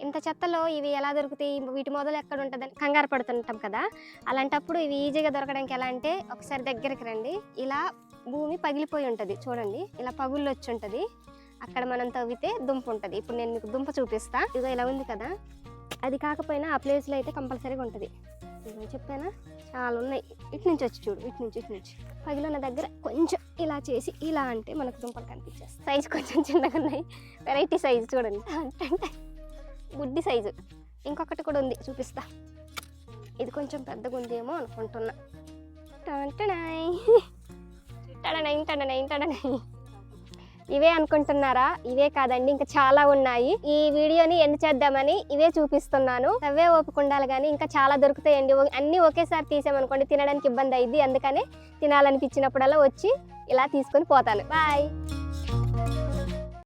ఇంత చెత్తలో ఇవి ఎలా దొరుకుతాయి? వీటి మొదలు ఎక్కడ ఉంటుందని కంగారు పడుతుంటాం కదా. అలాంటప్పుడు ఇవి ఈజీగా దొరకడానికి ఎలా అంటే ఒకసారి దగ్గరికి రండి. ఇలా భూమి పగిలిపోయి ఉంటుంది చూడండి. ఇలా పగుళ్ళు వచ్చి ఉంటుంది. అక్కడ మనం తవ్వితే దుంప ఉంటుంది. ఇప్పుడు నేను మీకు దుంప చూపిస్తా. ఇదో ఇలా ఉంది కదా. అది కాకపోయినా ఆ ప్లేస్లో అయితే కంపల్సరీగా ఉంటుంది. నేను చెప్పానా చాలా ఉన్నాయి ఇటు నుంచి వచ్చి చూడు ఇటు నుంచి ఇటు నుంచి పగిలిన దగ్గర కొంచెం ఇలా చేసి ఇలా అంటే మనకు దుంపలు కనిపించేస్తాయి సైజు కొంచెం చిన్నగా ఉన్నాయి వెరైటీ సైజు చూడండి అంటే గుడ్డి సైజు ఇంకొకటి కూడా ఉంది చూపిస్తా ఇది కొంచెం పెద్దగా ఉందేమో అనుకుంటున్నా టంటనాయ్. టడనై, టడనై, టడనై. ఇవే అనుకుంటున్నారా? ఇవే కాదండి ఇంకా చాలా ఉన్నాయి. ఈ వీడియోని ఎండ్ చేద్దామని ఇవే చూపిస్తున్నాను. అవే ఓపుకుండాలి కానీ ఇంకా చాలా దొరుకుతాయండి. అన్ని అన్నీ ఒకేసారి తీసామనుకోండి తినడానికి ఇబ్బంది అయింది అందుకని తినాలనిపించినప్పుడల్లా వచ్చి ఇలా తీసుకొని పోతాను. బాయ్!